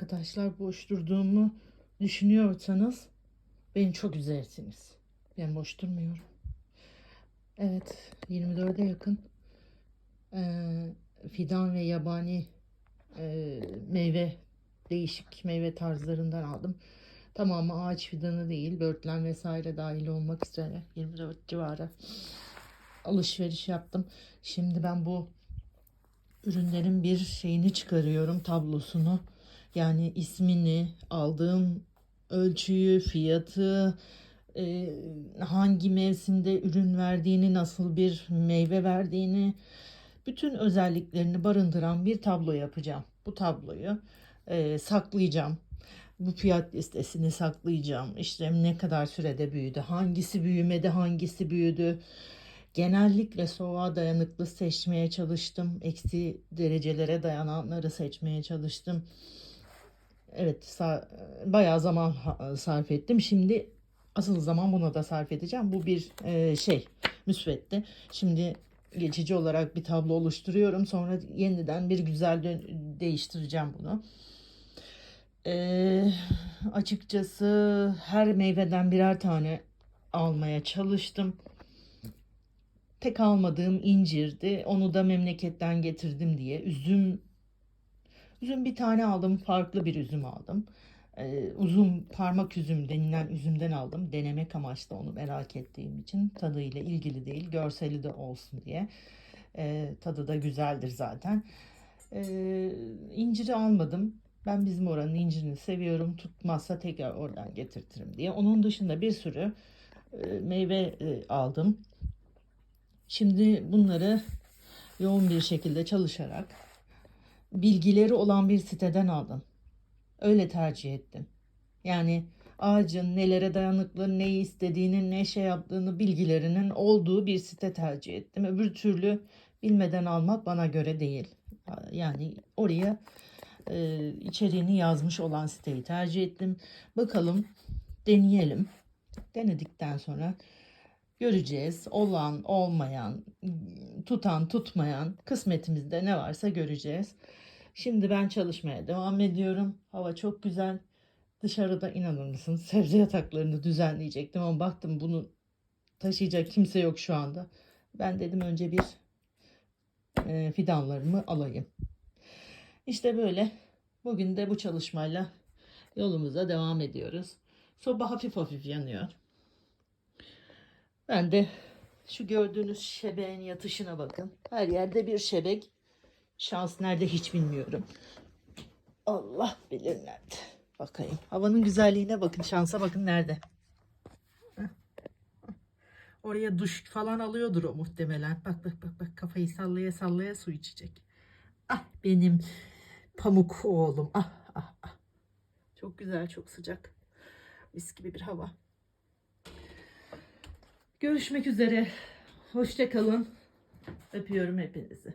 Arkadaşlar boş durduğumu düşünüyorsanız beni çok üzersiniz. Ben boş durmuyorum. Evet 24'e yakın eee, fidan ve yabani eee, meyve değişik meyve tarzlarından aldım. Tamamı ağaç fidanı değil, börtlen vesaire dahil olmak üzere 24 civarı alışveriş yaptım. Şimdi ben bu ürünlerin bir şeyini çıkarıyorum, tablosunu. Yani ismini, aldığım ölçüyü, fiyatı, e, hangi mevsimde ürün verdiğini, nasıl bir meyve verdiğini, bütün özelliklerini barındıran bir tablo yapacağım. Bu tabloyu e, saklayacağım. Bu fiyat listesini saklayacağım. İşte ne kadar sürede büyüdü, hangisi büyümedi, hangisi büyüdü. Genellikle soğuğa dayanıklı seçmeye çalıştım. Eksi derecelere dayananları seçmeye çalıştım. Evet, bayağı zaman sarf ettim. Şimdi asıl zaman buna da sarf edeceğim. Bu bir e, şey, müsvedde. Şimdi geçici olarak bir tablo oluşturuyorum. Sonra yeniden bir güzel değiştireceğim bunu. E, açıkçası her meyveden birer tane almaya çalıştım. Tek almadığım incirdi. Onu da memleketten getirdim diye. Üzüm Üzüm bir tane aldım. Farklı bir üzüm aldım. Ee, uzun parmak üzüm denilen üzümden aldım. Denemek amaçlı onu merak ettiğim için. Tadıyla ilgili değil, görseli de olsun diye. Ee, tadı da güzeldir zaten. Ee, inciri almadım. Ben bizim oranın incirini seviyorum. Tutmazsa tekrar oradan getirtirim diye. Onun dışında bir sürü e, meyve e, aldım. Şimdi bunları yoğun bir şekilde çalışarak bilgileri olan bir siteden aldım. Öyle tercih ettim. Yani ağacın nelere dayanıklı, neyi istediğini, ne şey yaptığını bilgilerinin olduğu bir site tercih ettim. Öbür türlü bilmeden almak bana göre değil. Yani oraya e, içeriğini yazmış olan siteyi tercih ettim. Bakalım, deneyelim. Denedikten sonra göreceğiz. Olan, olmayan, tutan, tutmayan kısmetimizde ne varsa göreceğiz. Şimdi ben çalışmaya devam ediyorum. Hava çok güzel. Dışarıda inanır mısınız sebze yataklarını düzenleyecektim ama baktım bunu taşıyacak kimse yok şu anda. Ben dedim önce bir e, fidanlarımı alayım. İşte böyle. Bugün de bu çalışmayla yolumuza devam ediyoruz. Soba hafif hafif yanıyor. Ben de şu gördüğünüz şebeğin yatışına bakın. Her yerde bir şebek. Şans nerede hiç bilmiyorum. Allah bilir nerede. Bakayım. Havanın güzelliğine bakın. Şansa bakın nerede. Oraya duş falan alıyordur o muhtemelen. Bak bak bak bak kafayı sallaya sallaya su içecek. Ah benim pamuk oğlum. Ah ah ah. Çok güzel çok sıcak. Mis gibi bir hava. Görüşmek üzere. Hoşça kalın. Öpüyorum hepinizi.